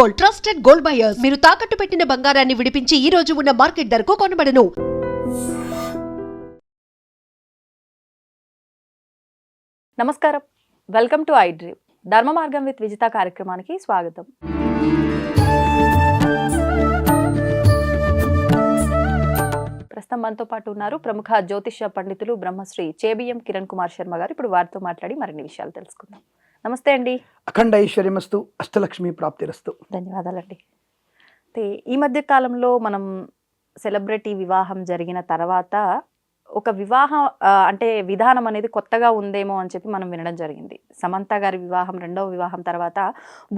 Gold trusted gold buyers. మీరు తాకట్టు పెట్టిన బంగారాన్ని విడిపించి ఈ రోజు ఉన్న మార్కెట్ ధరకు కొనబడను. నమస్కారం. Welcome to I dream. ధర్మ మార్గం విత్ విజిత కార్యక్రమానికి స్వాగతం. ప్రస్తుతం మనతో పాటు ఉన్నారు ప్రముఖ జ్యోతిష పండితులు బ్రహ్మశ్రీ చేబిఎం కిరణ్ కుమార్ శర్మ గారు. ఇప్పుడు వారితో మాట్లాడి మరిన్ని విషయాలు తెలుసుకుందాం. నమస్తే అండి. అఖండ ఐశ్వర్యమస్తు అష్టలక్ష్మి ప్రాప్తిరస్తు. ధన్యవాదాలండి. అయితే ఈ మధ్య కాలంలో మనం సెలబ్రిటీ వివాహం జరిగిన తర్వాత ఒక వివాహ అంటే విధానం అనేది కొత్తగా ఉందేమో అని చెప్పి మనం వినడం జరిగింది. సమంత గారి వివాహం రెండవ వివాహం తర్వాత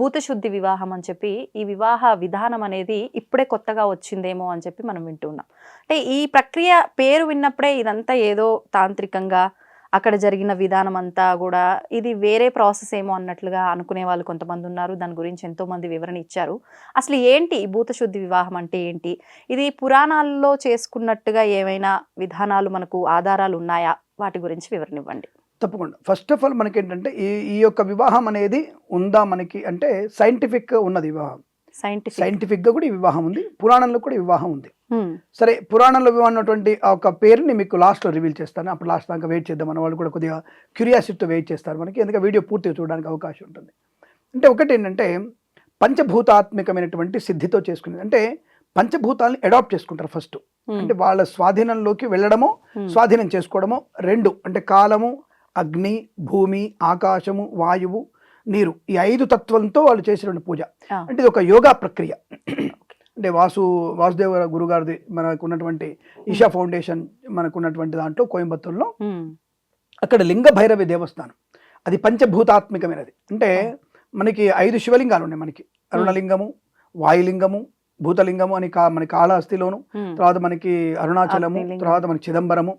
భూతశుద్ధి వివాహం అని చెప్పి ఈ వివాహ విధానం అనేది ఇప్పుడే కొత్తగా వచ్చిందేమో అని చెప్పి మనం వింటున్నాం. అంటే ఈ ప్రక్రియ పేరు విన్నప్పుడే ఇదంతా ఏదో తాంత్రికంగా అక్కడ జరిగిన విధానం అంతా కూడా ఇది వేరే ప్రాసెస్ ఏమో అన్నట్లుగా అనుకునే వాళ్ళు కొంతమంది ఉన్నారు. దాని గురించి ఎంతోమంది వివరణ ఇచ్చారు. అసలు ఏంటి భూతశుద్ధి వివాహం అంటే ఏంటి? ఇది పురాణాల్లో చేసుకున్నట్టుగా ఏమైనా విధానాలు మనకు ఆధారాలు ఉన్నాయా? వాటి గురించి వివరణ ఇవ్వండి తప్పకుండా. ఫస్ట్ ఆఫ్ ఆల్ మనకి ఏంటంటే ఈ ఈ యొక్క వివాహం అనేది ఉందా మనకి అంటే సైంటిఫిక్ ఉన్నది వివాహం. సైంటిఫిక్గా కూడా వివాహం ఉంది. పురాణంలో కూడా వివాహం ఉంది. సరే పురాణంలో వివాహం ఉన్నటువంటి ఒక పేరుని మీకు లాస్ట్లో రివీల్ చేస్తాను. అప్పుడు లాస్ట్ దాకా వెయిట్ చేద్దాం మన వాళ్ళు కూడా కొద్దిగా క్యూరియాసిటీతో వెయిట్ చేస్తారు మనకి. ఎందుకంటే వీడియో పూర్తిగా చూడడానికి అవకాశం ఉంటుంది. అంటే ఒకటి ఏంటంటే పంచభూతాత్మికమైనటువంటి సిద్ధితో చేసుకునేది. అంటే పంచభూతాలని అడాప్ట్ చేసుకుంటారు ఫస్ట్ అంటే వాళ్ళ స్వాధీనంలోకి వెళ్ళడము స్వాధీనం చేసుకోవడము రెండు. అంటే కాలము అగ్ని భూమి ఆకాశము వాయువు నీరు. ఈ ఐదు తత్వంతో వాళ్ళు చేసినటువంటి పూజ. అంటే ఇది ఒక యోగా ప్రక్రియ. అంటే వాసు వాసుదేవ గురుగారిది మనకు ఉన్నటువంటి ఈషా ఫౌండేషన్ మనకు ఉన్నటువంటి దాంట్లో కోయంబత్తూరులో. అక్కడ లింగ భైరవి దేవస్థానం. అది పంచభూతాత్మికమైనది. అంటే మనకి ఐదు శివలింగాలు ఉన్నాయి మనకి. అరుణలింగము వాయులింగము భూతలింగము అని కా మన కాళహస్తిలోను తర్వాత మనకి అరుణాచలము. తర్వాత మనకి చిదంబరము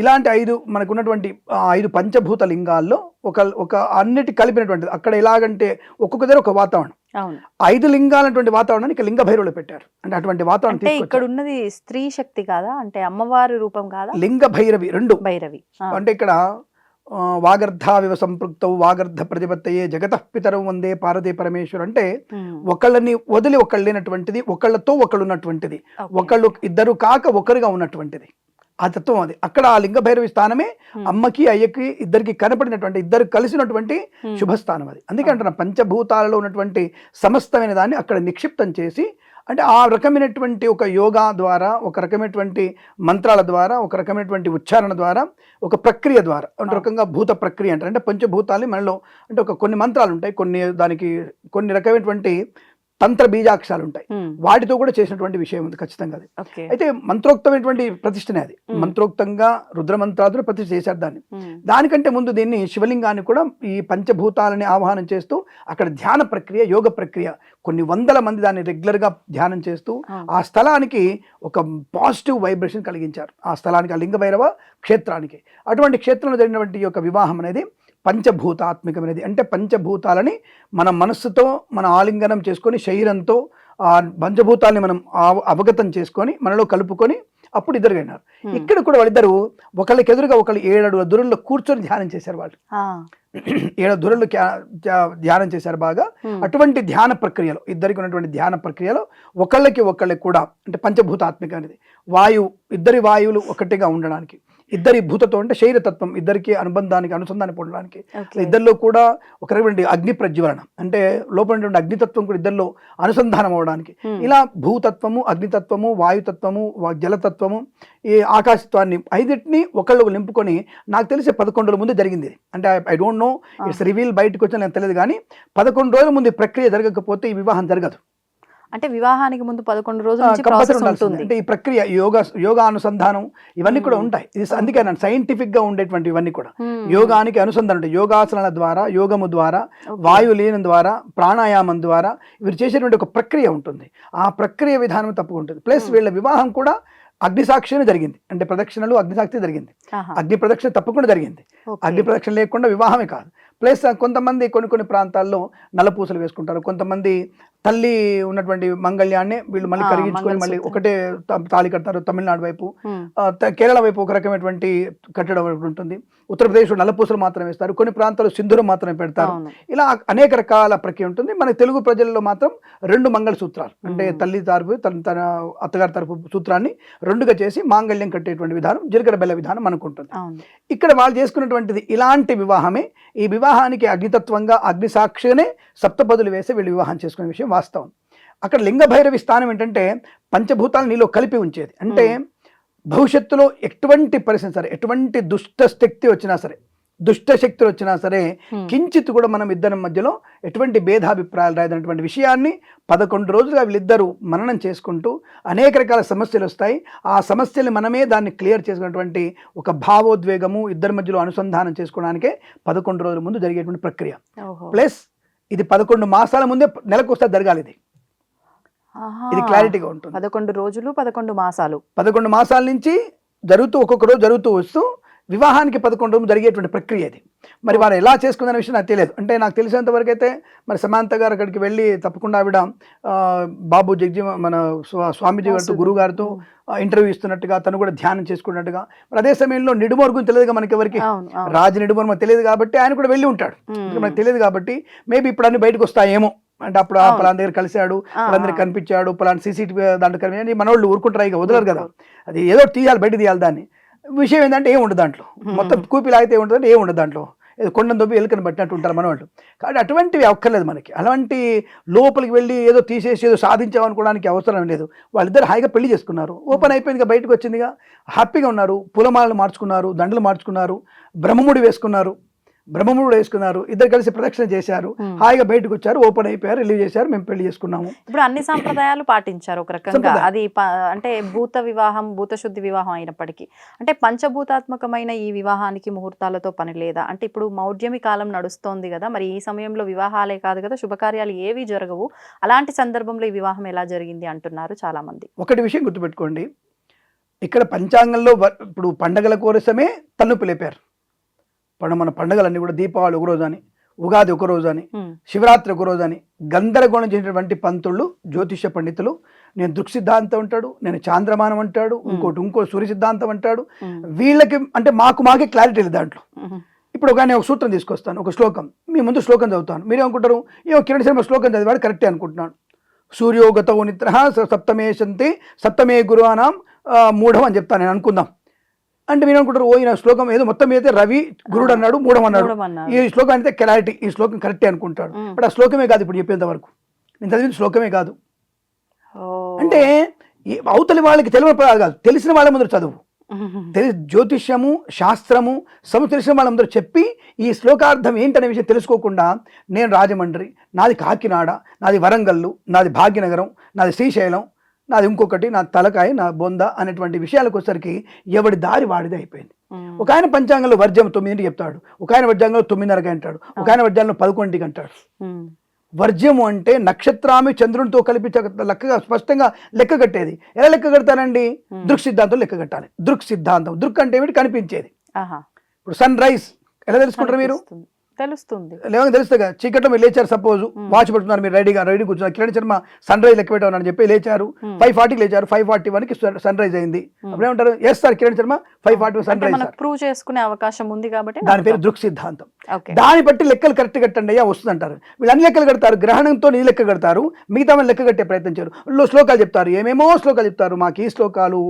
ఇలాంటి ఐదు మనకు ఉన్నటువంటి ఆ ఐదు పంచభూత లింగాల్లో ఒక ఒక అన్నిటి కలిపినటువంటిది. అక్కడ ఎలాగంటే ఒక్కొక్క దగ్గర ఒక వాతావరణం. ఐదు లింగాలటువంటి వాతావరణాన్ని ఇక లింగ భైరవులు పెట్టారు. అంటే అటువంటి వాతావరణం ఇక్కడ ఉన్నది స్త్రీ శక్తి కాదా? అంటే అమ్మవారి రూపం కాదా? లింగ భైరవి రెండు. భైరవి. అంటే ఇక్కడ వాగర్ధావివ సంపృక్తవు వాగర్ధ ప్రతిపత్తయే జగత పితరం వందే పార్వతీ పరమేశ్వర్. అంటే. ఒకళ్ళని వదిలి ఒకళ్ళు లేనటువంటిది ఒకళ్ళతో ఒకళ్ళు ఉన్నటువంటిది. ఒకళ్ళు ఇద్దరు కాక ఒకరుగా ఉన్నటువంటిది. ఆ తత్వం అది అక్కడ ఆ లింగ భైరవి స్థానమే. అమ్మకి అయ్యకి ఇద్దరికి కనపడినటువంటి ఇద్దరు కలిసినటువంటి. శుభస్థానం అది అందుకే అంటున్నా పంచభూతాలలో ఉన్నటువంటి సమస్తమైన దాన్ని అక్కడ నిక్షిప్తం చేసి అంటే ఆ రకమైనటువంటి ఒక యోగా ద్వారా ఒక రకమైనటువంటి మంత్రాల ద్వారా ఒక రకమైనటువంటి ఉచ్చారణ ద్వారా ఒక ప్రక్రియ ద్వారా అంటే. రకంగా భూత ప్రక్రియ అంటారు అంటే పంచభూతాలు మనలో అంటే ఒక కొన్ని మంత్రాలు ఉంటాయి కొన్ని దానికి కొన్ని రకమైనటువంటి తంత్ర బీజాక్షరాలు ఉంటాయి. వాటితో కూడా చేసినటువంటి విషయం ఉంది ఖచ్చితంగా అది అయితే మంత్రోక్తమైనటువంటి ప్రతిష్టనే అది. మంత్రోక్తంగా రుద్రమంత్రాదులు ప్రతిష్ఠ చేశారు దాన్ని. దానికంటే ముందు దీన్ని శివలింగాన్ని కూడా ఈ పంచభూతాలని ఆహ్వానం చేస్తూ అక్కడ ధ్యాన ప్రక్రియ యోగ ప్రక్రియ కొన్ని వందల మంది దాన్ని రెగ్యులర్గా ధ్యానం చేస్తూ. ఆ స్థలానికి ఒక పాజిటివ్ వైబ్రేషన్ కలిగించారు ఆ స్థలానికి ఆ లింగ భైరవ క్షేత్రానికి అటువంటి క్షేత్రంలో జరిగినటువంటి యొక్క వివాహం అనేది పంచభూతాత్మికమైనది అంటే పంచభూతాలని మన మనస్సుతో మన ఆలింగనం చేసుకొని శరీరంతో ఆ పంచభూతాల్ని మనం అవగతం చేసుకొని మనలో కలుపుకొని అప్పుడు ఇద్దరు అయినారు. ఇక్కడ కూడా వాళ్ళిద్దరు ఒకళ్ళకి ఎదురుగా ఒకళ్ళు ఏడు దూరంలో కూర్చొని ధ్యానం చేశారు వాళ్ళు. ఏడు దూరంలో ధ్యానం చేశారు బాగా. అటువంటి ధ్యాన ప్రక్రియలో ఇద్దరికి ఉన్నటువంటి ధ్యాన ప్రక్రియలో ఒకళ్ళకి ఒకళ్ళకి కూడా అంటే పంచభూతాత్మిక అనేది వాయువు ఇద్దరి వాయువులు ఒకటిగా ఉండడానికి ఇద్దరి భూతతో అంటే శరీరతత్వం ఇద్దరికి అనుబంధానికి అనుసంధానం పొందడానికి. ఇద్దరిలో కూడా ఒక రకమైన అగ్ని ప్రజ్వలన అంటే లోపల అగ్నితత్వం కూడా ఇద్దరిలో అనుసంధానం అవడానికి. ఇలా భూతత్వము అగ్నితత్వము వాయుతత్వము జలతత్వము ఈ ఆకాశత్వాన్ని ఐదింటిని ఒకళ్ళు నింపుకొని నాకు తెలిసి పదకొండు రోజుల ముందు జరిగింది. అంటే I don't know it's reveal బయటకు వచ్చిన నాకు తెలియదు కానీ పదకొండు రోజుల ముందు ఈ ప్రక్రియ జరగకపోతే ఈ వివాహం జరగదు అంటే వివాహానికి ముందు పదకొండు రోజుల నుంచి ప్రాసెస్ ఉంటుంది అంటే ఈ ప్రక్రియ యోగా యోగా అనుసంధానం ఇవన్నీ కూడా. ఉంటాయి ఇది అందుకే నేను సైంటిఫిక్గా ఉండేటువంటి ఇవన్నీ కూడా. యోగానికి అనుసంధానం ఉంటాయి యోగాసనాల ద్వారా యోగము ద్వారా. వాయు లీనం ద్వారా ప్రాణాయామం ద్వారా వీరు చేసేటువంటి ఒక ప్రక్రియ ఉంటుంది ఆ ప్రక్రియ విధానం తప్పుకుంటుంది ప్లస్. వీళ్ళ వివాహం కూడా అగ్నిసాక్షిని జరిగింది. అంటే ప్రదక్షిణలు అగ్నిసాక్షి జరిగింది. అగ్ని ప్రదక్షిణ తప్పకుండా జరిగింది. అగ్ని ప్రదక్షిణ లేకుండా వివాహమే కాదు. ప్లస్ కొంతమంది కొన్ని కొన్ని ప్రాంతాల్లో నల్లపూసలు వేసుకుంటారు. కొంతమంది తల్లి ఉన్నటువంటి మంగళ్యాన్ని వీళ్ళు మళ్ళీ కరిగించుకొని మళ్ళీ. ఒకటే తాళి కడతారు తమిళనాడు వైపు. కేరళ వైపు ఒక రకమైనటువంటి కట్టడం ఉంటుంది. ఉత్తరప్రదేశ్ నల్లపూసలు మాత్రమే వేస్తారు. కొన్ని ప్రాంతాలు సింధూరం మాత్రమే పెడతారు. ఇలా అనేక రకాల ప్రక్రియ ఉంటుంది. మన తెలుగు ప్రజల్లో మాత్రం రెండు మంగళ సూత్రాలు అంటే. తల్లి తరపు తన తన అత్తగారి తరపు సూత్రాన్ని రెండుగా చేసి మాంగళ్యం కట్టేటువంటి విధానం జీలకర్ర బెల్ల విధానం అవును. ఇక్కడ వాళ్ళు చేసుకున్నటువంటిది ఇలాంటి వివాహమే. ఈ వివాహానికి అగ్నితత్వంగా అగ్ని సాక్షిగానే సప్తపదులు వేసి వీళ్ళు వివాహం చేసుకునే విషయం వాస్తవం. అక్కడ లింగ భైరవి స్థానం ఏంటంటే పంచభూతాలు నీలో కలిపి ఉంచేది. అంటే భవిష్యత్తులో ఎటువంటి పరిస్థితి సరే ఎటువంటి దుష్ట శక్తి వచ్చినా సరే దుష్ట శక్తులు వచ్చినా సరే. కించిత్ కూడా మనం ఇద్దరి మధ్యలో ఎటువంటి భేదాభిప్రాయాలు రాదన్నటువంటి విషయాన్ని పదకొండు రోజులుగా వీళ్ళిద్దరూ మననం చేసుకుంటూ అనేక రకాల సమస్యలు వస్తాయి ఆ సమస్యలు మనమే దాన్ని క్లియర్ చేసుకున్నటువంటి ఒక భావోద్వేగము ఇద్దరి మధ్యలో అనుసంధానం చేసుకోవడానికే పదకొండు రోజుల ముందు జరిగేటువంటి ప్రక్రియ ప్లస్ ఇది పదకొండు మాసాల ముందే నెలకు వస్తే జరగాలి ఇది. ఇది క్లారిటీగా ఉంటుంది. పదకొండు రోజులు పదకొండు మాసాలు. పదకొండు మాసాల నుంచి జరుగుతూ ఒక్కొక్క రోజు జరుగుతూ వస్తూ వివాహానికి పదకొండు రోజులు జరిగేటువంటి ప్రక్రియ ఇది. మరి వారు ఎలా చేసుకుందనే విషయం నాకు తెలియదు. అంటే నాకు తెలిసినంత వరకు అయితే మరి సమాంత గారు అక్కడికి వెళ్ళి తప్పకుండా ఆవిడ బాబు జగ్జీ మన స్వా- స్వామీజీ గారితో గురువు గారితో ఇంటర్వ్యూ ఇస్తున్నట్టుగా తను కూడా ధ్యానం చేసుకున్నట్టుగా. మరి అదే సమయంలో నిడుమోరు గురించి తెలియదుగా మనకి ఎవరికి రాజు నిడుమోరు మనకు తెలియదు కాబట్టి ఆయన కూడా వెళ్ళి ఉంటాడు. మనకు తెలియదు కాబట్టి మేబీ ఇప్పుడు అన్ని బయటకు వస్తాయేమో. అంటే అప్పుడు. పలానా దగ్గర కలిశాడు వాళ్ళందరికీ. కనిపించాడు పలానా సీసీటీవీ దాంట్లో కనిపించి మనోళ్ళు ఊరుకుంటారు ఇక వదలరు కదా. అది ఏదో తీయాలి బయట తీయాలి దాన్ని. విషయం ఏంటంటే ఏం ఉండదు దాంట్లో. మొత్తం కూపి లాగితే ఏముంటుంది అంటే ఏం ఉండదు దాంట్లో. ఏదో కొండను దొబ్బి ఎలుకని పట్టినట్టు ఉంటారు మనవాళ్ళు. కాబట్టి అటువంటివి అక్కర్లేదు మనకి. అలాంటి లోపలికి వెళ్ళి ఏదో తీసేసి ఏదో సాధించామనుకోవడానికి అవసరం లేదు. వాళ్ళిద్దరు హాయిగా పెళ్ళి చేసుకున్నారు. ఓపెన్ అయిపోయింది ఇక బయటకు వచ్చిందిగా హ్యాపీగా ఉన్నారు. పూలమాలలు మార్చుకున్నారు దండలు మార్చుకున్నారు. బ్రహ్మముడి వేసుకున్నారు. బ్రహ్మముడు వేసుకున్నారు ఇద్దరు కలిసి ప్రదక్షిణ చేశారు. హాయిగా బయటకు వచ్చారు ఓపెన్ అయిపోయారు రిలీవ్ చేశారు మేము పెళ్ళి చేసుకున్నాము. ఇప్పుడు అన్ని సంప్రదాయాలు పాటించారు ఒక రకంగా. అది అంటే భూత వివాహం భూత శుద్ధి వివాహం అయినప్పటికీ. అంటే పంచభూతాత్మకమైన ఈ వివాహానికి ముహూర్తాలతో పని లేదా? అంటే ఇప్పుడు మౌఢ్యమి కాలం నడుస్తోంది కదా మరి ఈ సమయంలో వివాహాలే కాదు కదా శుభకార్యాలు ఏవి జరగవు. అలాంటి సందర్భంలో ఈ వివాహం ఎలా జరిగింది అంటున్నారు చాలా మంది ఒకటి విషయం గుర్తుపెట్టుకోండి. ఇక్కడ పంచాంగంలో ఇప్పుడు పండగల కోసమే తన్నుపు లేపారు ఇప్పుడు మన పండగలన్నీ కూడా దీపావళి ఒక రోజు అని ఉగాది ఒక రోజు అని శివరాత్రి ఒక రోజు అని గందరగోళం చేసినటువంటి పంతుళ్ళు జ్యోతిష పండితులు. నేను దృక్ సిద్ధాంతం అంటాడు నేను చాంద్రమానం అంటాడు ఇంకోటి ఇంకో సూర్య సిద్ధాంతం అంటాడు వీళ్ళకి అంటే మాకు మాకే క్లారిటీ లేదు దాంట్లో. ఇప్పుడు ఒక నేను ఒక సూత్రం తీసుకొస్తాను ఒక శ్లోకం. మీ ముందు శ్లోకం చదువుతాను. మీరేమనుకుంటారు ఏమో కిరణ్ శర్మ శ్లోకం చదివాడు కరెక్టే అనుకుంటున్నాను సూర్యోగతో నిద్ర సప్తమే శంతి సప్తమే గురువానాం మూఢం అని చెప్తాను నేను అనుకుందాం. అంటే మీరు అనుకుంటారు ఓ ఈయన శ్లోకం ఏదో మొత్తం అయితే రవి గురుడు అన్నాడు మూఢం అన్నాడు. ఈ శ్లోకం అయితే క్లారిటీ ఈ శ్లోకం కరెక్టే అనుకుంటాడు. బట్ ఆ శ్లోకమే కాదు ఇప్పుడు చెప్పేంత వరకు నేను చదివిన శ్లోకమే కాదు. అంటే అవతలి వాళ్ళకి తెలియని కాదు తెలిసిన వాళ్ళ ముందు చదువు ఉమ్, తెలి జ్యోతిష్యము శాస్త్రము సము తెలిసిన వాళ్ళందరూ చెప్పి ఈ శ్లోకార్థం ఏంటనే విషయం తెలుసుకోకుండా నేను రాజమండ్రి నాది కాకినాడ నాది వరంగల్లు నాది భాగ్యనగరం నాది శ్రీశైలం నాది ఇంకొకటి నా తలకాయ నా బొంద అనేటువంటి విషయాలకు వచ్చేసరికి ఎవడి దారి వాడిదే అయిపోయింది. ఒక ఆయన పంచాంగంలో వర్జం తొమ్మిదింటికి చెప్తాడు. ఒక ఆయన వర్జంగంలో తొమ్మిదిన్నరకి అంటాడు. ఒక ఆయన వర్జంలో పదకొండింటికి అంటాడు. ఉమ్, వర్జ్యము అంటే నక్షత్రామి చంద్రునితో కలిపి లెక్కగా స్పష్టంగా లెక్క కట్టేది. ఎలా లెక్క కడతారండి? Hmm. దృక్ సిద్ధాంతం లెక్క కట్టాలి. దృక్ సిద్ధాంతం. దృక్ అంటే ఏమిటి? కనిపించేది. ఇప్పుడు సన్ రైజ్ ఎలా తెలుసుకుంటారు మీరు? తెలుస్తుంది. లేవని తెలుస్తుంది కదా చీకట్లో మీరు లేచారు సపోజ్ వాచ్ పెడుతున్నారు మీరు రెడీగా రెడీ కూర్చున్నారు. కిరణ్ శర్మ సన్ రైజ్ లెక్క పెట్టామని చెప్పి లేచారు. ఫైవ్ ఫార్టీకి లేచారు ఫైవ్ ఫార్టీ వన్కి సన్ రైజ్ అయింది. అప్పుడు ఏమంటారు? Yes sir Kiran Sharma five forty sun rise prove చేసుకునే అవకాశం ఉంది కాబట్టి దాని పేరు దృక్ సిద్ధాంతం. దాన్ని బట్టి లెక్కలు కరెక్ట్ కట్టండి అయ్యా వస్తుంది అంటారు. వీళ్ళు అన్ని లెక్కలు కడతారు గ్రహణంతో నీ లెక్క కడతారు మిగతా లెక్క కట్టే ప్రయత్నం చేయరు. వీళ్ళు శ్లోకాలు చెప్తారు ఏమేమో శ్లోకాలు చెప్తారు. మాకు ఈ శ్లోకాలు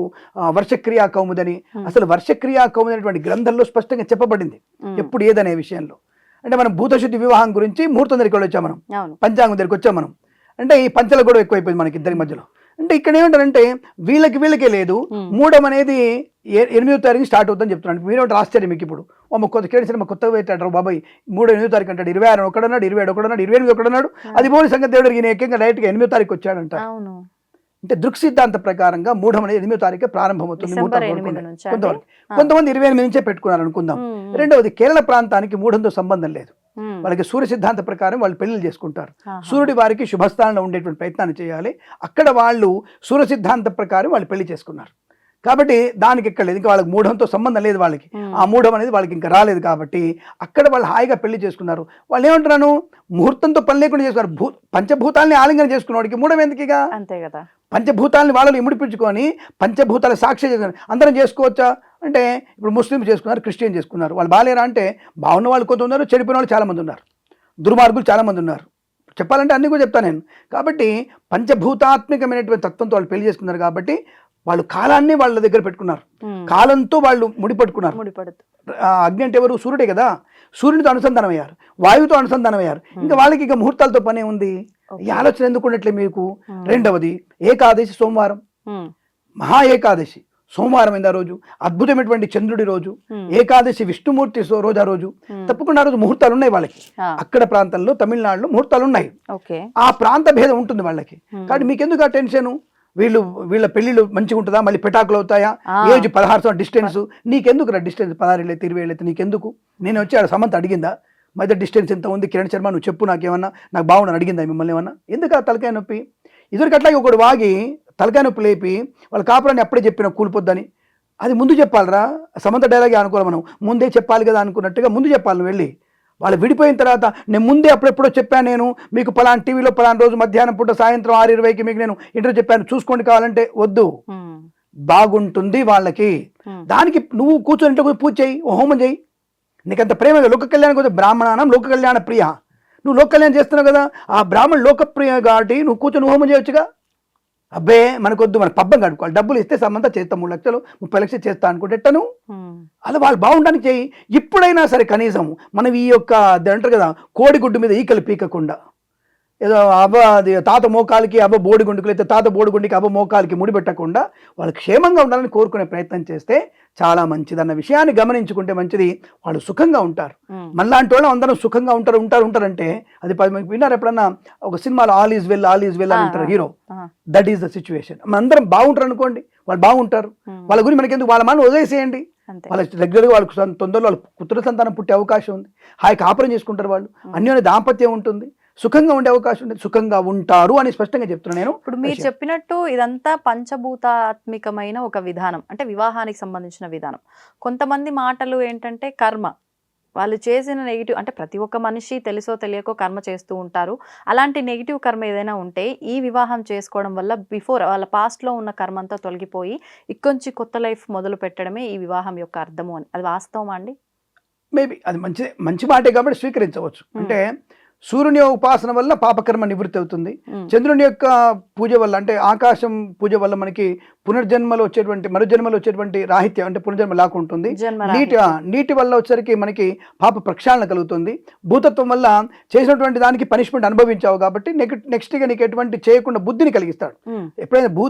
వర్షక్రియా కౌముదని అసలు వర్షక్రియా కౌముది అనేటువంటి గ్రంథంలో స్పష్టంగా చెప్పబడింది. ఎప్పుడు ఏదనే విషయంలో. అంటే మనం భూతశుద్ధి వివాహం గురించి ముహూర్తం దగ్గరికి వచ్చాం మనం. పంచాంగం దగ్గరికి వచ్చాం మనం. అంటే ఈ పంచల గొడవ ఎక్కువైపోయింది మనకి ఇద్దరి మధ్యలో. అంటే ఇక్కడ ఏమంటారంటే వీళ్ళకి వీళ్ళకే లేదు. మూడం అనేది ఎనిమిదో తారీఖు స్టార్ట్ అవుతుందని చెప్తున్నాను మీరేమంటారు? ఆశ్చర్యం మీకు ఇప్పుడు. ఓ మా కొత్త కేడు సినిమా కొత్తగా పెట్టాడు బాబాయ్. మూడో ఎనిమిదో తారీఖు అంటాడు. ఇరవై ఆరు ఒకడన్నాడు ఇరవై ఏడు ఒకడన్నాడు ఇరవై ఎనిమిది ఒకడన్నాడు. అది పోని సంగతి దేవుడికి ఈయన ఏకంగా డైరెక్ట్గా ఎనిమిదో తారీఖు వచ్చాడంట. అంటే దృక్ సిద్ధాంత ప్రకారంగా మూఢం అనేది ఎనిమిదో తారీఖు ప్రారంభమవుతుంది. కొంతవరకు. కొంతమంది ఇరవై ఎనిమిది నుంచే పెట్టుకున్నారు అనుకుందాం రెండవది కేరళ ప్రాంతానికి మూఢంతో సంబంధం లేదు. వాళ్ళకి సూర్య సిద్ధాంత ప్రకారం వాళ్ళు పెళ్ళిళ్ళు చేసుకుంటారు. సూర్యుడి వారికి శుభస్థానంలో ఉండేటువంటి ప్రయత్నాన్ని చేయాలి. అక్కడ వాళ్ళు సూర్య సిద్ధాంత ప్రకారం వాళ్ళు పెళ్ళి చేసుకున్నారు. కాబట్టి దానికి ఎక్కలేదు ఇంకా వాళ్ళకి మూఢంతో సంబంధం లేదు వాళ్ళకి. ఆ మూఢం అనేది వాళ్ళకి ఇంకా రాలేదు కాబట్టి అక్కడ వాళ్ళు హాయిగా పెళ్ళి చేసుకున్నారు. వాళ్ళు ఏమంటున్నాను? ముహూర్తంతో పని లేకుండా చేసుకున్నారు. భూ పంచభూతాల్ని ఆలింగనం చేసుకున్నవాడికి మూఢం ఎందుకు అంతే కదా. పంచభూతాలని వాళ్ళని ఇముడిపించుకొని పంచభూతాల సాక్షి చేసుకున్నారు అందరం చేసుకోవచ్చా? అంటే ఇప్పుడు ముస్లింలు చేసుకున్నారు క్రిస్టియన్ చేసుకున్నారు. వాళ్ళు బాగాలేరా అంటే బాగున్న వాళ్ళు కొంత ఉన్నారు చెడిపోయిన వాళ్ళు చాలామంది ఉన్నారు. దుర్మార్గులు చాలామంది ఉన్నారు. చెప్పాలంటే అన్నీ కూడా చెప్తాను నేను. కాబట్టి పంచభూతాత్మకమైనటువంటి తత్వంతో వాళ్ళు పెళ్ళి చేసుకున్నారు కాబట్టి వాళ్ళు కాలాన్ని వాళ్ళ దగ్గర పెట్టుకున్నారు. కాలంతో వాళ్ళు ముడిపట్టుకున్నారు అగ్ని అంటే ఎవరు? సూర్యుడే కదా. సూర్యునితో అనుసంధానం అయ్యారు వాయువుతో అనుసంధానం అయ్యారు ఇంకా వాళ్ళకి ఇక ముహూర్తాలతో పనే ఉంది. ఈ ఆలోచన ఎందుకు ఉండట్లే మీకు. రెండవది ఏకాదశి సోమవారం. మహా ఏకాదశి. సోమవారం అయింది ఆ రోజు? అద్భుతమైనటువంటి చంద్రుడి రోజు. ఏకాదశి విష్ణుమూర్తి రోజు ఆ రోజు. తప్పకుండా ఆ రోజు ముహూర్తాలు ఉన్నాయి వాళ్ళకి. అక్కడ ప్రాంతంలో తమిళనాడులో ముహూర్తాలు ఉన్నాయి. ఆ ప్రాంత భేదం ఉంటుంది వాళ్ళకి. కాబట్టి మీకు ఎందుకు ఆ టెన్షన్? వీళ్ళు వీళ్ళ పెళ్ళిళ్ళు మంచిగా ఉంటుందా? మళ్ళీ పెటాకులు అవుతాయా. ఏజ్ పదహారు సంవత్సరం డిస్టెన్స్. నీకెందుకు రా డిస్టెన్స్? పదహారు ఏళ్ళు ఇరవై ఏళ్ళు నీకెందుకు? నేను వచ్చి ఆడ సమంత అడిగిందా? మధ్య డిస్టెన్స్ ఎంత ఉంది? కిరణ్ శర్మ నువ్వు చెప్పు నాకేమన్నా. నాకు బాగుండని అడిగిందా మిమ్మల్ని ఏమన్నా? ఎందుకు ఆ తలకాయ నొప్పి? ఇదివరకు అట్లాగే ఒకడు వాగి తలకాయ నొప్పి లేపి వాళ్ళ కాపురాన్ని అప్పుడే చెప్పిన కూలిపోద్దని. అది ముందు చెప్పాలిరా? సమంత డైలాగే అనుకోవాలి మనం? ముందే చెప్పాలి కదా అనుకున్నట్టుగా ముందు చెప్పాలి నువ్వు వెళ్ళి. వాళ్ళు విడిపోయిన తర్వాత నేను ముందే అప్పుడెప్పుడో చెప్పాను నేను మీకు పలానా టీవీలో పలానా రోజు మధ్యాహ్నం పూట సాయంత్రం ఆరు ఇరవైకి మీకు నేను ఇంటర్వ్యూ చెప్పాను చూసుకోండి కావాలంటే వద్దు. బాగుంటుంది వాళ్ళకి. దానికి నువ్వు కూర్చొని ఇంట్లో పూజ చేయి ఓ హోమం చేయి. నీకంత ప్రేమ లోక కళ్యాణం కోసం బ్రాహ్మణానం లోక కళ్యాణ ప్రియ. నువ్వు లోక కళ్యాణం చేస్తున్నావు కదా ఆ బ్రాహ్మణ లోకప్రియ కాబట్టి నువ్వు కూర్చొని హోమం చేయొచ్చుగా? అబ్బే మనకొద్దు మన పబ్బం కడుకోవాలి డబ్బులు ఇస్తే సమంతా చేస్తాం మూడు లక్షలు ముప్పై లక్షలు చేస్తా అనుకుంటే ఎట్టను? ఉమ్. అలా వాళ్ళు బాగుండడానికి చేయి. ఇప్పుడైనా సరే కనీసం మనం ఈ యొక్క అది అంటారు కదా కోడిగుడ్డు మీద ఈకలు పీకకుండా. ఏదో అబ్బ అది తాత మోకాలికి అబ్బ బోడిగుండుకు అయితే తాత బోడిగుండికి అబ్బ మోకాలికి ముడి పెట్టకుండా వాళ్ళు క్షేమంగా ఉండాలని కోరుకునే ప్రయత్నం చేస్తే చాలా మంచిది అన్న విషయాన్ని గమనించుకుంటే మంచిది. వాళ్ళు సుఖంగా ఉంటారు. మనలాంటి వాళ్ళు అందరం సుఖంగా ఉంటారు ఉంటారు ఉంటారంటే అది పది మంది విన్నారు ఎప్పుడన్నా? ఒక సినిమాలో all is well all is well అని అంటారు hero. That is the situation. మనందరం బాగుంటారు అనుకోండి. వాళ్ళు బాగుంటారు. వాళ్ళ గురించి మనకి ఎందుకు వాళ్ళ మనం వదిలేసేయండి. వాళ్ళ రెగ్యులర్గా వాళ్ళకు తొందరలో వాళ్ళ పుత్ర సంతానం పుట్టే అవకాశం ఉంది. హాయి కాపురం చేసుకుంటారు వాళ్ళు. అన్యోన్య దాంపత్యం ఉంటుంది. సుఖంగా ఉండే అవకాశం ఉంది సుఖంగా ఉంటారు అని స్పష్టంగా చెప్తున్నాను నేను. ఇప్పుడు మీరు చెప్పినట్టు ఇదంతా పంచభూతాత్మికమైన ఒక విధానం అంటే వివాహానికి సంబంధించిన విధానం. కొంతమంది మాటలు ఏంటంటే కర్మ. వాళ్ళు చేసిన నెగిటివ్ అంటే ప్రతి ఒక్క మనిషి తెలుసో తెలియకో కర్మ చేస్తూ ఉంటారు. అలాంటి నెగిటివ్ కర్మ ఏదైనా ఉంటే ఈ వివాహం చేసుకోవడం వల్ల బిఫోర్ వాళ్ళ పాస్ట్లో ఉన్న కర్మ అంతా తొలగిపోయి ఇక్కొంచి కొత్త లైఫ్ మొదలు పెట్టడమే ఈ వివాహం యొక్క అర్థము అని. అది వాస్తవమా అండి? మేబీ అది మంచి మంచి మాటే కాబట్టి స్వీకరించవచ్చు. అంటే సూర్యుని ఉపాసన వల్ల పాపకర్మ నివృత్తి అవుతుంది. చంద్రుని యొక్క పూజ వల్ల అంటే ఆకాశం పూజ వల్ల మనకి పునర్జన్మలో వచ్చేటువంటి మరుజన్మలో వచ్చేటువంటి రాహిత్యం అంటే పునర్జన్మ లాగా ఉంటుంది. జన్మ నీటి నీటి వల్ల వచ్చేసరికి మనకి పాప ప్రక్షాళన కలుగుతుంది. భూతత్వం వల్ల చేసినటువంటి దానికి పనిష్మెంట్ అనుభవించావు కాబట్టి నెక్స్ట్ నెక్స్ట్గా నీకు ఎటువంటి చేయకుండా బుద్ధిని కలిగిస్తాడు. ఎప్పుడైనా భూ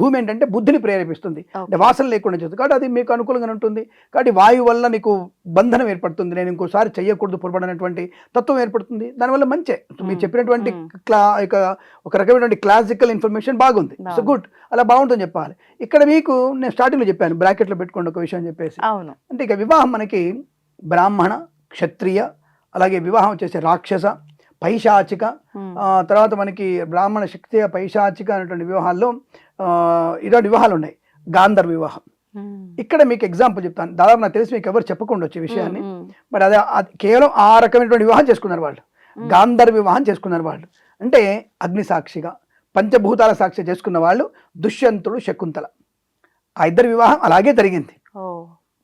భూమి ఏంటంటే బుద్ధిని ప్రేరేపిస్తుంది. అంటే వాసన లేకుండా చేస్తుంది. కాబట్టి అది మీకు అనుకూలంగా ఉంటుంది. కాబట్టి వాయువు వల్ల నీకు బంధనం ఏర్పడుతుంది. నేను ఇంకోసారి చెయ్యకూడదు పొరపడినటువంటి తత్వం ఏర్పడుతుంది. దానివల్ల మంచే మీరు. చెప్పినటువంటి. క్లా ఒక రకమైనటువంటి క్లాసికల్ ఇన్ఫర్మేషన్ బాగుంది సో. గుడ్ అలా బాగుంటుంది చెప్పాలి ఇక్కడ మీకు నేను స్టార్టింగ్లో చెప్పాను బ్రాకెట్లో పెట్టుకోండి ఒక విషయం చెప్పేసి అంటే ఇక వివాహం మనకి బ్రాహ్మణ క్షత్రియ అలాగే వివాహం వచ్చేసి రాక్షస పైశాచిక తర్వాత మనకి బ్రాహ్మణ క్షత్రియ పైశాచిక అనేటువంటి వివాహాల్లో ఇలాంటి వివాహాలు ఉన్నాయి గాంధర్ వివాహం. ఇక్కడ మీకు ఎగ్జాంపుల్ చెప్తాను దాదాపు నాకు తెలిసి మీకు ఎవరు చెప్పకుండా వచ్చే విషయాన్ని. మరి అదే కేవలం ఆ రకమైనటువంటి వివాహం చేసుకున్నారు వాళ్ళు. గాంధర్ వివాహం చేసుకున్నారు వాళ్ళు. అంటే అగ్ని సాక్షిగా పంచభూతాల సాక్షి చేసుకున్న వాళ్ళు దుష్యంతుడు శకుంతల. ఆ ఇద్దరి వివాహం అలాగే జరిగింది.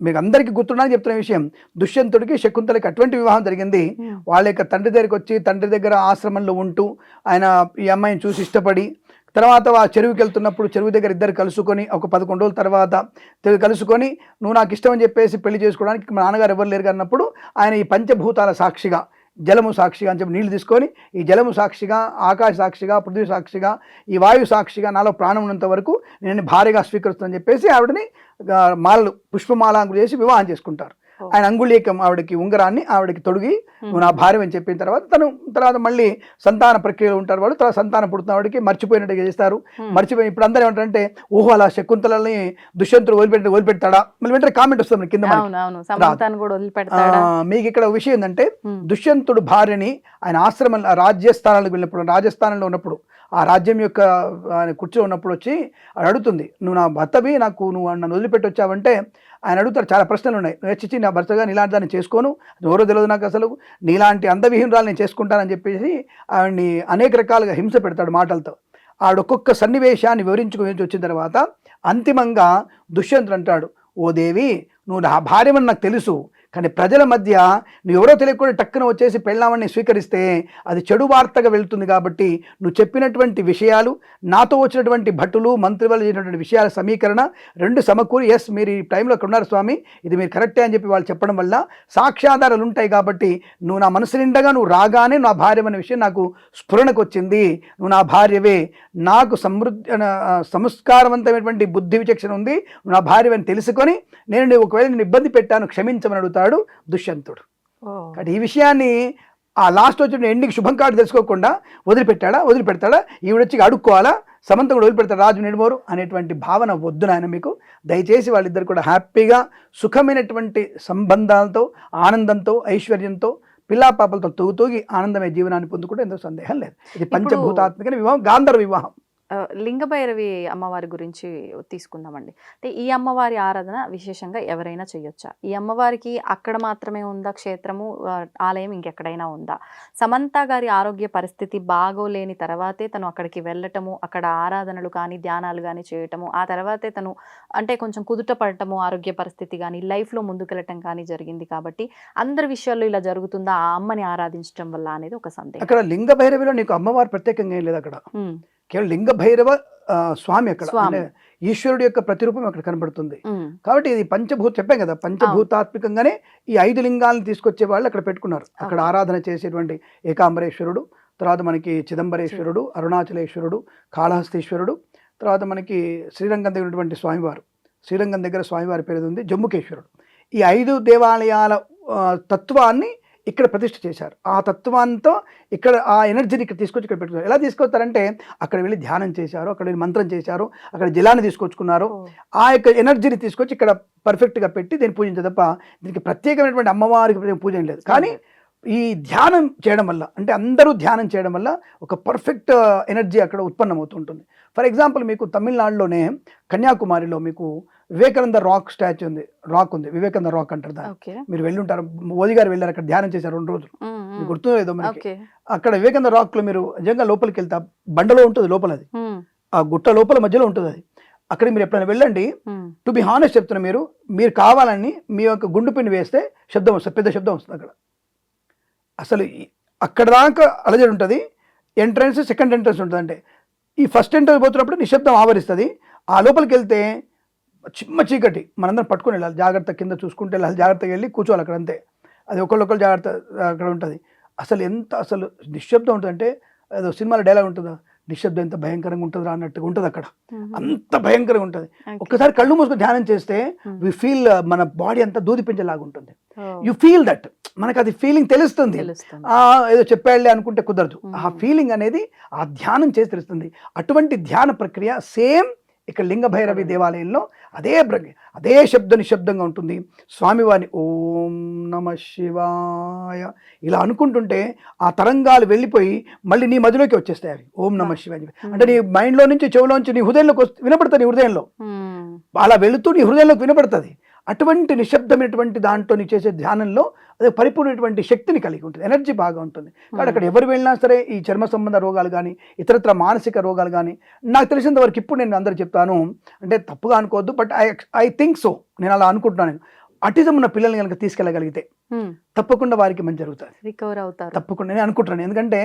మీకు అందరికీ గుర్తుండని చెప్తున్న విషయం దుష్యంతుడికి శకుంతలకి అటువంటి వివాహం జరిగింది. వాళ్ళ యొక్క తండ్రి దగ్గరికి వచ్చి తండ్రి దగ్గర ఆశ్రమంలో ఉంటూ ఆయన ఈ అమ్మాయిని చూసి ఇష్టపడి తర్వాత ఆ చెరువుకి వెళ్తున్నప్పుడు చెరువు దగ్గర ఇద్దరు కలుసుకొని ఒక పదకొండు రోజుల తర్వాత కలుసుకొని నువ్వు నాకు ఇష్టం అని చెప్పేసి పెళ్ళి చేసుకోవడానికి మా నాన్నగారు ఎవరు లేరు అన్నప్పుడు ఆయన ఈ పంచభూతాల సాక్షిగా జలము సాక్షిగా అని చెప్పి నీళ్ళు తీసుకొని ఈ జలము సాక్షిగా ఆకాశ సాక్షిగా పృథ్వీ సాక్షిగా ఈ వాయు సాక్షిగా నాలో ప్రాణం ఉన్నంత వరకు నేను భార్యగా స్వీకరిస్తానని చెప్పేసి ఆవిడని మాలలు పుష్పమాల చేసి వివాహం చేసుకుంటారు. ఆయన అంగుళీకం ఆవిడకి ఉంగరాన్ని ఆవిడకి తొడిగి నువ్వు నా భార్య అని చెప్పిన తర్వాత తను తర్వాత మళ్ళీ సంతాన ప్రక్రియలో ఉంటారు వాళ్ళు తర్వాత సంతానం పుడుతున్న వాడికి మర్చిపోయినట్టుగా చేస్తారు. మర్చిపోయి ఇప్పుడు అందరూ ఏమంటారంటే ఓహో అలా శకుంతలని దుష్యంతుడు వదిలిపెట్టి వదిలిపెడతాడా? మళ్ళీ వెంటనే కామెంట్ వస్తుంది కింద మీకు ఇక్కడ ఒక విషయం ఏంటంటే. దుష్యంతుడు భార్యని ఆయన ఆశ్రమం రాజ్యస్థానాలకు వెళ్ళినప్పుడు రాజస్థానంలో ఉన్నప్పుడు ఆ రాజ్యం యొక్క ఆయన కూర్చో ఉన్నప్పుడు వచ్చి అడుగుతుంది నువ్వు నా భర్తవి నాకు నువ్వు నన్ను వదిలిపెట్టి వచ్చావంటే ఆయన అడుగుతారు చాలా ప్రశ్నలు ఉన్నాయి. నేర్చించి నా భర్తగా నీలాంటి దాన్ని చేసుకోను. ఎవరో తెలియదు నాకు అసలు. నీలాంటి అందవిహీనురాలు నేను చేసుకుంటానని చెప్పేసి ఆవిడ్ని అనేక రకాలుగా హింస పెడతాడు మాటలతో. ఆవిడ ఒక్కొక్క సన్నివేశాన్ని వివరించుకుని వచ్చిన తర్వాత అంతిమంగా దుష్యంతుడు అంటాడు ఓ దేవి నువ్వు నా భార్యమని నాకు తెలుసు. కానీ ప్రజల మధ్య నువ్వు ఎవరో తెలియకుండా టక్కున వచ్చేసి పెళ్ళామని స్వీకరిస్తే అది చెడు వార్తగా వెళ్తుంది కాబట్టి నువ్వు చెప్పినటువంటి విషయాలు నాతో వచ్చినటువంటి భటులు మంత్రి వాళ్ళు చేసినటువంటి విషయాల సమీకరణ రెండు సమకూరి. ఎస్ మీరు ఈ టైంలో అక్కడ ఉన్నారు స్వామి. ఇది మీరు కరెక్టే అని చెప్పి వాళ్ళు చెప్పడం వల్ల సాక్ష్యాధారాలు ఉంటాయి కాబట్టి నువ్వు నా మనసు నిండగా నువ్వు రాగానే నా భార్య అనే విషయం నాకు స్ఫురణకు వచ్చింది. నువ్వు నా భార్యవే. నాకు సమృద్ధి సంస్కారవంతమైనటువంటి బుద్ధి విచక్షణ ఉంది. నువ్వు నా భార్యవని తెలుసుకొని నేను ఒకవేళ నేను ఇబ్బంది పెట్టాను క్షమించమని అడుగుతాడు దుష్యంతుడు. కాబట్టి ఈ విషయాన్ని ఆ లాస్ట్ వచ్చిన ఎండింగ్ శుభం కార్డు తెలుసుకోకుండా వదిలిపెట్టాడా? వదిలిపెడతాడా? ఈవిడొచ్చి అడుక్కోవాలా? సమంత కూడా వదిలిపెడతాడు. రాజు నిడుమోరు అనేటువంటి భావన వద్దు నాయన మీకు. దయచేసి వాళ్ళిద్దరు కూడా హ్యాపీగా సుఖమైనటువంటి సంబంధాలతో ఆనందంతో ఐశ్వర్యంతో పిల్లా పాపలతో తూగు తూగి ఆనందమే జీవనాన్ని పొందుకుంటే ఎంతో సందేహం లేదు. ఇది పంచభూతాత్మక వివాహం గాంధర్వ వివాహం. లింగభైరవి అమ్మవారి గురించి తీసుకుందామండి. అంటే ఈ అమ్మవారి ఆరాధన విశేషంగా ఎవరైనా చేయొచ్చా ఈ అమ్మవారికి అక్కడ మాత్రమే ఉందా? క్షేత్రము ఆలయం ఇంకెక్కడైనా ఉందా? సమంత గారి ఆరోగ్య పరిస్థితి బాగోలేని తర్వాతే తను అక్కడికి వెళ్ళటము అక్కడ ఆరాధనలు కానీ ధ్యానాలు కానీ చేయటము ఆ తర్వాతే తను అంటే కొంచెం కుదుట పడటము ఆరోగ్య పరిస్థితి కానీ లైఫ్లో ముందుకెళ్ళటం కానీ జరిగింది కాబట్టి అందరి విషయాల్లో ఇలా జరుగుతుందా? ఆ అమ్మని ఆరాధించడం వల్ల అనేది ఒక సందేహం. అక్కడ లింగ భైరవిలో నీకు అమ్మవారు ప్రత్యేకంగా ఏం లేదు అక్కడ కేవలం లింగ భైరవ స్వామి అక్కడ ఈశ్వరుడు యొక్క ప్రతిరూపం అక్కడ కనబడుతుంది. కాబట్టి ఇది పంచభూత చెప్పాం కదా పంచభూతాత్మకంగానే ఈ ఐదు లింగాలను తీసుకొచ్చే వాళ్ళు అక్కడ పెట్టుకున్నారు. అక్కడ. ఆరాధన చేసేటువంటి ఏకాంబరేశ్వరుడు తర్వాత మనకి చిదంబరేశ్వరుడు అరుణాచలేశ్వరుడు కాళహస్తీశ్వరుడు తర్వాత మనకి శ్రీరంగం దగ్గర ఉన్నటువంటి స్వామివారు. శ్రీరంగం దగ్గర స్వామివారి పేరు ఉంది జమ్ముకేశ్వరుడు ఈ ఐదు దేవాలయాల తత్వాన్ని ఇక్కడ ప్రతిష్ఠ చేశారు. ఆ తత్వంతో ఇక్కడ ఆ ఎనర్జీని ఇక్కడ తీసుకొచ్చి ఇక్కడ పెట్టుకున్నారు. ఎలా తీసుకొస్తారంటే అక్కడ వెళ్ళి ధ్యానం చేశారు అక్కడ వెళ్ళి మంత్రం చేశారు అక్కడ జలాన్ని తీసుకొచ్చుకున్నారు. ఆ యొక్క ఎనర్జీని తీసుకొచ్చి ఇక్కడ పర్ఫెక్ట్గా పెట్టి దీన్ని పూజించే తప్ప దీనికి ప్రత్యేకమైనటువంటి అమ్మవారికి పూజ లేదు. కానీ ఈ ధ్యానం చేయడం వల్ల అంటే అందరూ ధ్యానం చేయడం వల్ల ఒక పర్ఫెక్ట్ ఎనర్జీ అక్కడ ఉత్పన్నమవుతుంటుంది. ఫర్ ఎగ్జాంపుల్ మీకు తమిళనాడులోనే కన్యాకుమారిలో మీకు వివేకానంద రాక్ స్టాచ్యూ ఉంది రాక్ ఉంది వివేకానంద రాక్ అంటారు దాన్ని. మీరు వెళ్ళి ఉంటారు మోదీ గారు వెళ్ళారు అక్కడ ధ్యానం చేశారు రెండు రోజులు. మీకు ఉమ్. గుర్తుందో లేదో మనకి? అక్కడ వివేకానంద రాక్లో మీరు నిజంగా లోపలికి వెళ్తా బండలో ఉంటుంది లోపల అది. ఆ గుట్ట లోపల మధ్యలో ఉంటుంది అది. అక్కడ మీరు ఎప్పుడైనా వెళ్ళండి. టు బి హానెస్ట్ చెప్తున్నా మీరు మీరు కావాలని మీ యొక్క గుండు పిండి వేస్తే శబ్దం వస్తుంది పెద్ద శబ్దం వస్తుంది అక్కడ. అసలు ఈ- అక్కడ దాకా అలజడి ఉంటుంది. ఎంట్రన్స్ సెకండ్ ఎంట్రన్స్ ఉంటుంది అంటే ఈ ఫస్ట్ ఎంట్రన్స్ పోతున్నప్పుడు నిశ్శబ్దం ఆవరిస్తుంది. ఆ లోపలికి వెళ్తే చిమ్మ చీకటి. మనందరం పట్టుకొని వెళ్ళాలి. జాగ్రత్త కింద చూసుకుంటే వెళ్ళాలి. జాగ్రత్తగా వెళ్ళి కూర్చోవాలి అక్కడ అంతే. అది ఒకళ్ళొకళ్ళు జాగ్రత్త అక్కడ ఉంటుంది. అసలు ఎంత అసలు నిశ్శబ్దం ఉంటుందంటే ఏదో సినిమాలో డైలాగ్ ఉంటుందా? నిశ్శబ్దం ఎంత భయంకరంగా ఉంటుందా అన్నట్టుగా ఉంటుంది అక్కడ. అంత భయంకరంగా ఉంటుంది. ఒక్కసారి కళ్ళు మూసుకొని ధ్యానం చేస్తే. వి ఫీల్ మన బాడీ అంతా దూది పెంచేలాగా ఉంటుంది యు ఫీల్ దట్ మనకు అది ఫీలింగ్ తెలుస్తుంది. ఏదో చెప్పాడులే అనుకుంటే కుదరదు. ఆ. ఫీలింగ్ అనేది ఆ ధ్యానం చేసి తెలుస్తుంది. అటువంటి ధ్యాన ప్రక్రియ సేమ్ ఇక్కడ లింగ భైరవి దేవాలయంలో అదే ప్రక్రియ అదే శబ్ద నిశ్శబ్దంగా ఉంటుంది. స్వామివారిని ఓం నమ శివాయ ఇలా అనుకుంటుంటే ఆ తరంగాలు వెళ్ళిపోయి మళ్ళీ నీ మధ్యలోకి వచ్చేస్తాయి అవి. ఓం నమ శివాయ. అంటే నీ మైండ్లో నుంచి చెవులోంచి నీ హృదయంలోకి వస్తు వినపడుతుంది నీ హృదయంలో. అలా వెళుతూ నీ హృదయంలోకి వినపడుతుంది. అటువంటి నిశ్శబ్దమైనటువంటి దాంట్లో నీ చేసే ధ్యానంలో అదే పరిపూర్ణమైనటువంటి శక్తిని కలిగి ఉంటుంది. ఎనర్జీ బాగా ఉంటుంది. కాబట్టి అక్కడ ఎవరు వెళ్ళినా సరే ఈ చర్మ సంబంధ రోగాలు కానీ ఇతరత్ర మానసిక రోగాలు కానీ నాకు తెలిసినంత వరకు ఇప్పుడు నేను అందరు చెప్తాను అంటే తప్పుగా అనుకోవద్దు but I I think so నేను అలా అనుకుంటున్నాను నేను. అటిజం ఉన్న పిల్లల్ని కనుక తీసుకెళ్ళగలిగితే తప్పకుండా వారికి మంచి జరుగుతుంది. రికవర్ అవుతారు. తప్పకుండా నేను అనుకుంటున్నాను. ఎందుకంటే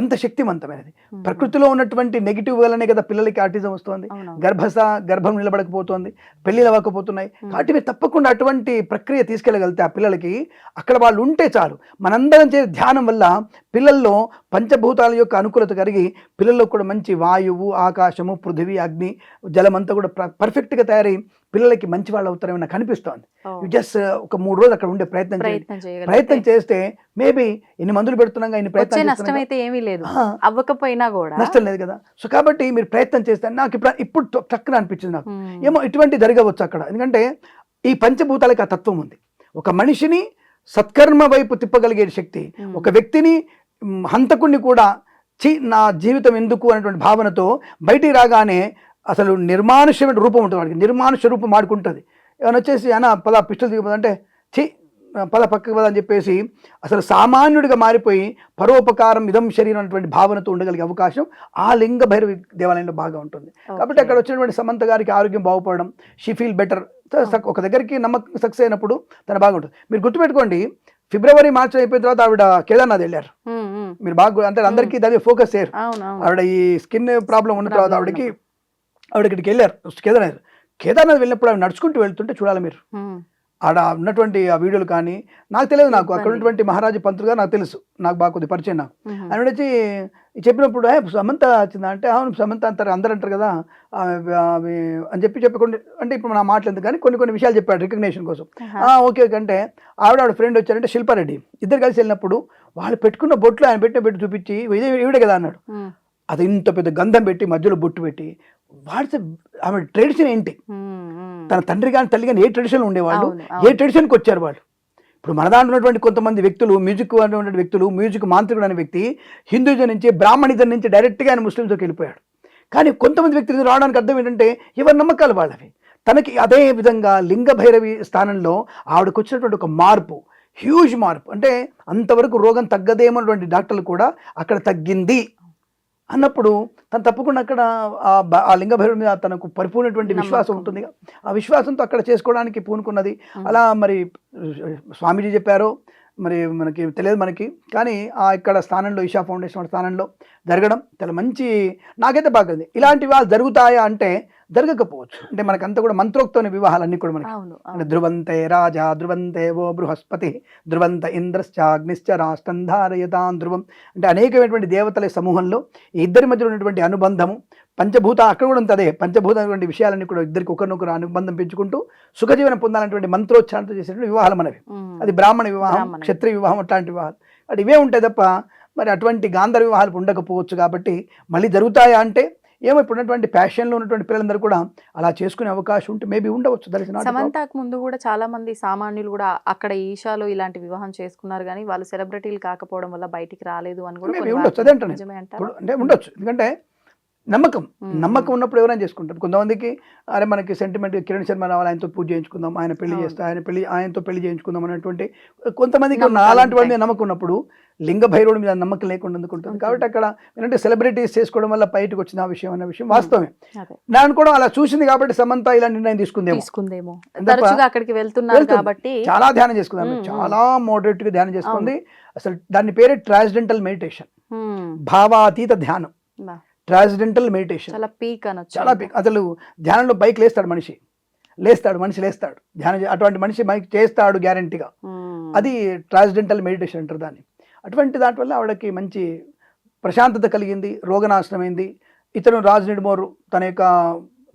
అంత శక్తివంతమైనది. ప్రకృతిలో ఉన్నటువంటి నెగిటివ్ వల్లనే కదా పిల్లలకి ఆటిజం వస్తుంది. గర్భస గర్భం నిలబడకపోతుంది. పెళ్ళిలు అవ్వకపోతున్నాయి. కాబట్టి మీరు తప్పకుండా అటువంటి ప్రక్రియ తీసుకెళ్ళగలిగితే ఆ పిల్లలకి అక్కడ వాళ్ళు ఉంటే చాలు. మనందరం చేసే ధ్యానం వల్ల పిల్లల్లో పంచభూతాల యొక్క అనుకూలత కలిగి పిల్లల్లో కూడా మంచి వాయువు ఆకాశము పృథివీ అగ్ని జలం అంతా కూడా పర్ఫెక్ట్గా తయారై పిల్లలకి మంచి వాళ్ళు అవుతారేమో నాకు అనిపిస్తోంది. ఓ, యు జస్ట్ ఒక మూడు రోజులు అక్కడ ఉండే ప్రయత్నం ప్రయత్నం చేస్తే మేబీ ఇన్ని మందులు ఇన్ని ప్రయత్నం నష్టం అయితే ఏమీ లేదు. అవ్వకపోయినా కూడా. నష్టం లేదు కదా. సో కాబట్టి మీరు ప్రయత్నం చేస్తే నాకు ఇప్పుడు ఇప్పుడు చక్కగా అనిపించింది నాకు. ఉమ్, ఏమో ఇటువంటి జరగవచ్చు అక్కడ. ఎందుకంటే ఈ పంచభూతాలకి ఆ తత్వం ఉంది. ఒక మనిషిని సత్కర్మ వైపు తిప్పగలిగే శక్తి ఉమ్, ఒక వ్యక్తిని హంతకుణ్ణి కూడా చి నా జీవితం ఎందుకు అనేటువంటి భావనతో బయటికి రాగానే అసలు నిర్మానుష్యమైన రూపం ఉంటుంది వాడికి నిర్మానుష్య రూపం ఆడుకుంటుంది ఏమైనా వచ్చేసి అన్న పద పిస్టల్ దిగపోదంటే చి పద పక్కకు పద అని చెప్పేసి అసలు సామాన్యుడిగా మారిపోయి పరోపకారం ఇదం శరీరం అనేటువంటి భావనతో ఉండగలిగే అవకాశం ఆ లింగ భైరవి దేవాలయంలో బాగా ఉంటుంది. కాబట్టి. అక్కడ వచ్చినటువంటి సమంత గారికి ఆరోగ్యం బాగుపడడం షీ ఫీల్ బెటర్. ఒక దగ్గరికి నమ్మకం సక్సెస్ అయినప్పుడు తన బాగుంటుంది మీరు గుర్తుపెట్టుకోండి ఫిబ్రవరి మార్చి అయిపోయిన తర్వాత ఆవిడ కేదార్నాథ్ వెళ్ళారు. మీరు బాగా అంటే అందరికీ దాని ఫోకస్ చేయరు ఆవిడ ఈ స్కిన్ ప్రాబ్లం ఉన్న తర్వాత ఆవిడకి ఆవిడ ఇక్కడికి వెళ్ళారు కేదార్నాథ్. కేదార్నాథ్ వెళ్ళినప్పుడు ఆవిడ నడుచుకుంటూ వెళ్తుంటే చూడాలి మీరు. ఆడ ఉన్నటువంటి ఆ వీడియోలు కానీ నాకు తెలియదు నాకు అక్కడ. ఉన్నటువంటి మహారాజు పంతులు గారు నాకు తెలుసు నాకు బాగా కొద్ది పరిచయం నాకు. ఆయన వచ్చి చెప్పినప్పుడు "ఏ, సమంత వచ్చిందా? అంటే అవును సమంత అంటారు అందరు అంటారు కదా అని చెప్పి చెప్పకుండా అంటే ఇప్పుడు నా మాటలు ఎందుకు కానీ కొన్ని కొన్ని విషయాలు చెప్పాడు రికగ్నేషన్ కోసం. ఆహా. "ఆ, ఓకే ఓకే. అంటే ఆవిడ ఆవిడ ఫ్రెండ్ వచ్చారంటే శిల్పారెడ్డి. ఇద్దరు కలిసి వెళ్ళినప్పుడు వాళ్ళు పెట్టుకున్న బొట్లు ఆయన పెట్టిన పెట్టి చూపించి ఇదే ఈవిడే కదా అన్నాడు. అది ఇంత పెద్ద గంధం పెట్టి మధ్యలో బొట్టు పెట్టి వాడితే ఆమె ట్రెడిషన్ ఏంటి. తన తండ్రి కానీ తల్లి కానీ ఏ ట్రెడిషన్ ఉండేవాళ్ళు? ఏ. ట్రెడిషన్కి వచ్చారు వాళ్ళు? ఇప్పుడు మన దాంట్లో ఉన్నటువంటి కొంతమంది వ్యక్తులు మ్యూజిక్ ఉన్నటువంటి వ్యక్తులు మ్యూజిక్ మాంత్రికుడు అనే వ్యక్తి హిందూజం నుంచి బ్రాహ్మణిజం నుంచి డైరెక్ట్గా ఆయన ముస్లింస్లోకి వెళ్ళిపోయాడు. కానీ కొంతమంది వ్యక్తులు రావడానికి అర్థం ఏంటంటే ఎవరి నమ్మకాలు వాళ్ళవి? తనకి అదే విధంగా లింగ భైరవి స్థానంలో ఆవిడకు వచ్చినటువంటి ఒక మార్పు హ్యూజ్ మార్పు. అంటే అంతవరకు రోగం తగ్గదేమన్నటువంటి డాక్టర్లు కూడా అక్కడ తగ్గింది. అన్నప్పుడు తను తప్పకుండా అక్కడ ఆ బ- ఆ లింగ భైరవి మీద తనకు పరిపూర్ణటువంటి విశ్వాసం. ఉంటుంది ఆ విశ్వాసంతో అక్కడ చేసుకోవడానికి పూనుకున్నది. అలా మరి స్వామీజీ చెప్పారో మరి మనకి తెలియదు మనకి కానీ ఆ ఇక్కడ స్థానంలో ఈషా ఫౌండేషన్ స్థానంలో జరగడం చాలా మంచి నాకైతే బాగుంది ఇలాంటి వాళ్ళు జరుగుతాయా అంటే జరగకపోవచ్చు. అంటే మనకంతా కూడా మంత్రోక్తమైన వివాహాలన్నీ కూడా మనకి ధ్రువంతే రాజా ధ్రువంతే ఓ బృహస్పతి ధ్రువంత ఇంద్రశ్చ అగ్నిశ్చ రాష్ట్రం ధారయతాన్ ధ్రువం. అంటే అనేకమైనటువంటి దేవతల సమూహంలో ఇద్దరి మధ్యలో ఉన్నటువంటి అనుబంధము పంచభూత అక్కడ కూడా ఉంది అదే పంచభూతమైనటువంటి విషయాలన్నీ కూడా ఇద్దరికి ఒకరినొకరు అనుబంధం పెంచుకుంటూ సుఖజీవనం పొందాలనేటువంటి మంత్రోచ్చారణతో చేసేటువంటి వివాహాలు మనవి. అది బ్రాహ్మణ వివాహం. క్షత్రియ వివాహం అట్లాంటి వివాహాలు. అంటే ఇవే ఉంటాయి తప్ప మరి అటువంటి గాంధర్వ వివాహాలు ఉండకపోవచ్చు కాబట్టి మళ్ళీ జరుగుతాయా అంటే ఏమో ఇప్పుడు ఉన్నటువంటి ఫ్యాషన్లో ఉన్నటువంటి పిల్లలందరూ కూడా అలా చేసుకునే అవకాశం ఉంటే మేబీ ఉండవచ్చు. నాట్ సమంతకు ముందు కూడా చాలా మంది సామాన్యులు కూడా అక్కడ ఈషాలో ఇలాంటి వివాహం చేసుకున్నారు కానీ వాళ్ళు సెలబ్రిటీలు కాకపోవడం వల్ల బయటికి రాలేదు అని కూడా ఉండొచ్చు, అదే అంటే ఉండొచ్చు. ఎందుకంటే నమ్మకం. మ్మ్. నమ్మకం ఉన్నప్పుడు ఎవరైనా చేసుకుంటారు. కొంతమందికి అరే మనకి సెంటిమెంట్ కిరణ్ శర్మ రావాలి ఆయనతో పూజ చేయించుకుందాం ఆయన పెళ్ళి. చేస్తే ఆయన పెళ్ళి ఆయనతో పెళ్ళి చేయించుకుందాం అనేటువంటి కొంతమందికి అలాంటి ఉంటాయి. నమ్మకం ఉన్నప్పుడు లింగ భైరవుడి మీద నమ్మకం లేకుండా ఉంటుంది. కాబట్టి అక్కడ ఏంటంటే సెలబ్రిటీస్ చేసుకోవడం వల్ల బయటకు వచ్చిన విషయం అనే విషయం వాస్తవమే. దాన్ని కూడా అలా చూసింది కాబట్టి సమంత ఇలా నిర్ణయం తీసుకుందేమో. అక్కడికి వెళ్తున్నారు. కాబట్టి చాలా ధ్యానం చేసుకుందాం చాలా మోడరేట్గా ధ్యానం చేసుకుంది. అసలు దాని పేరే ట్రాన్స్డెంటల్ మెడిటేషన్ భావాతీత ధ్యానం. ట్రాన్స్డెంటల్ మెడిటేషన్ చాలా పీక్ అనొచ్చు. చాలా big. అసలు ధ్యానంలో బైక్ లేస్తాడు మనిషి. లేస్తాడు మనిషి లేస్తాడు. ధ్యానం అటువంటి మనిషి బైక్ చేస్తాడు గ్యారంటీగా అది ట్రాన్స్డెంటల్ మెడిటేషన్ అంటారు దాన్ని. అటువంటి దాని వల్ల ఆవిడకి మంచి ప్రశాంతత కలిగింది రోగనాశనమైంది. ఇతను రాజు నిడుమోరు తన యొక్క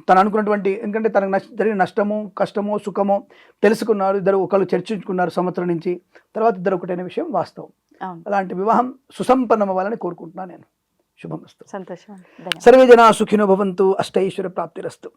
తను అనుకున్నటువంటి ఎందుకంటే తనకు నష్ట జరిగిన నష్టము కష్టమో సుఖమో తెలుసుకున్నారు. ఇద్దరు ఒకళ్ళు చర్చించుకున్నారు సంవత్సరం నుంచి. తర్వాత ఇద్దరు ఒకటైన విషయం వాస్తవం. అలాంటి వివాహం సుసంపన్నం అవ్వాలని కోరుకుంటున్నాను నేను. శుభమస్తు సంతోషం. సర్వే జనా సుఖినో భవంతు. అష్టైశ్వర ప్రాప్తిరస్తు.